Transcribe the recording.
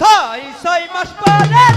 ছয় ছয় মাস পরে